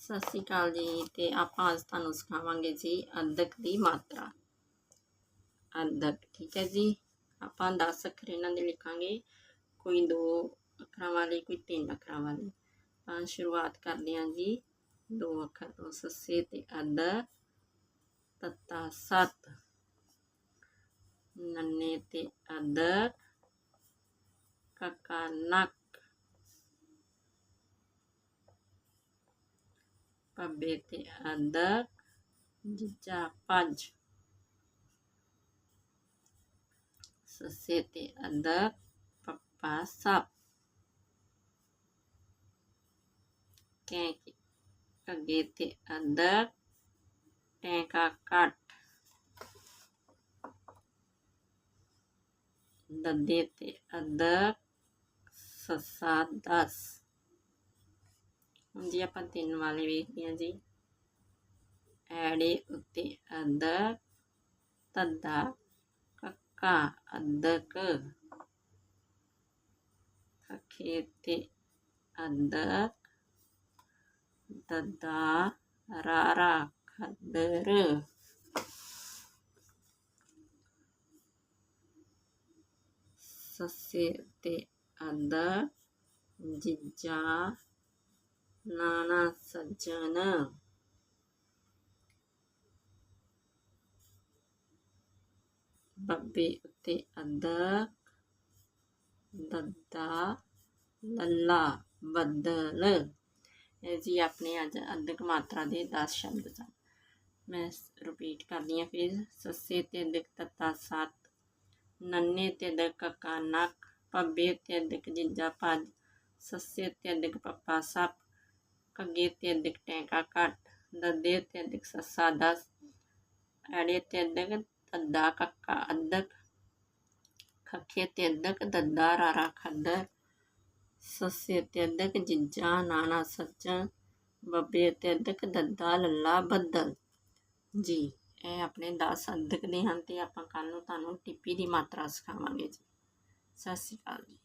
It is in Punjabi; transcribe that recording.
ਸਤਿ ਸ਼੍ਰੀ ਅਕਾਲ ਜੀ, ਤੇ ਆਪਾਂ ਅੱਜ ਤੁਹਾਨੂੰ ਸਿਖਾਵਾਂਗੇ ਜੀ ਅਦਰਕ ਦੀ ਮਾਤਰਾ। ਅਦਰਕ ਠੀਕ ਹੈ ਜੀ? ਆਪਾਂ 10 ਅੱਖਰ ਇਹਨਾਂ ਦੇ ਲਿਖਾਂਗੇ। ਕੋਈ ਦੋ ਅੱਖਰਾਂ ਵਾਲੇ, ਕੋਈ ਤਿੰਨ ਅੱਖਰਾਂ ਵਾਲੇ। ਤਾਂ ਸ਼ੁਰੂਆਤ ਕਰਦੇ ਹਾਂ ਜੀ। ਦੋ ਅੱਖਰ ਤੋਂ ਸੱਸੇ ਤੇ ਅਦ ਤੱਤਾ ਸੱਤ। ਨੰਨੇ ਤੇ ਅਦਕ, ਕਕਾ ਨਕ। Pabete adak Japaj seseti adak Papasap Keki Kagiti adak Tekakat Daditi adak Sesadas. ਹੁਣ ਜੀ ਆਪਾਂ ਤਿੰਨ ਵਾਲੇ ਵੇਖਦੇ ਹਾਂ ਜੀ ਐੜੇ ਉੱਤੇ ਅਦਕ ਤੱਦਾ ਕੱਕਾ ਅਦਕ ਖਖੇ ਤੇ ਅਦਕ ਦਦਾ ਰਾਰਾ ਖੱਦਰ ਸੱਸੇ ਤੇ ਅਦਕ ਜਿੱਜਾ ਨਾਨਾ ਸੱਜਣ ਬੱਬੇ ਉੱਤੇ ਅਦਕ ਦੱਦਾ ਲੱਲਾ ਬੱਦਲ ਇਹ ਜੀ ਆਪਣੇ ਅੱਜ ਅਦਕ ਮਾਤਰਾ ਦੇ 10 ਸ਼ਬਦ ਸਨ ਮੈਂ ਰਿਪੀਟ ਕਰਦੀ ਹਾਂ ਫਿਰ ਸੱਸੇ ਤੇ ਅਦਕ ਤੱਤਾ ਸੱਤ ਨੰਨੇ ਤੇ ਅਦਕ ਕੱਕਾ ਨੱਕ ਪੱਬੇ ਤੇ ਅਦਕ ਜਿੰਜਾ ਭੱਜ ਸੱਸੇ ਤੇ ਅਦਕ ਪੱਪਾ ਸੱਪ ਕੱਗੇ ਤੇ ਅਦਕ ਟੈਂਕਾ ਕੱਟ ਦੱਦੇ ਤੇ ਅਦਕ ਸੱਸਾ ਦਸ, ਐੜੇ ਤੇ ਅਦਕ ਤੱਦਾ ਕੱਕਾ ਅਦਕ ਖੱਖੇ ਤੇ ਅਦਕ ਦੱਦਾ ਰਾਰਾ ਖੱਦਰ, ਸੱਸੇ ਤੇ ਅਦਕ ਜਿੱਜਾ ਨਾਨਾ ਸੱਜਣ ਬੱਬੇ ਤੇ ਅਦਕ ਦੱਦਾ ਲੱਲਾ ਬੱਦਲ। ਜੀ, ਇਹ ਆਪਣੇ 10 ਅਦਕ ਦੇ ਹਨ ਤੇ ਆਪਾਂ ਕੱਲ ਨੂੰ ਤੁਹਾਨੂੰ ਟਿੱਪੀ ਦੀ ਮਾਤਰਾ ਸਿਖਾਵਾਂਗੇ ਜੀ। ਸਤਿ ਸ਼੍ਰੀ ਅਕਾਲ ਜੀ।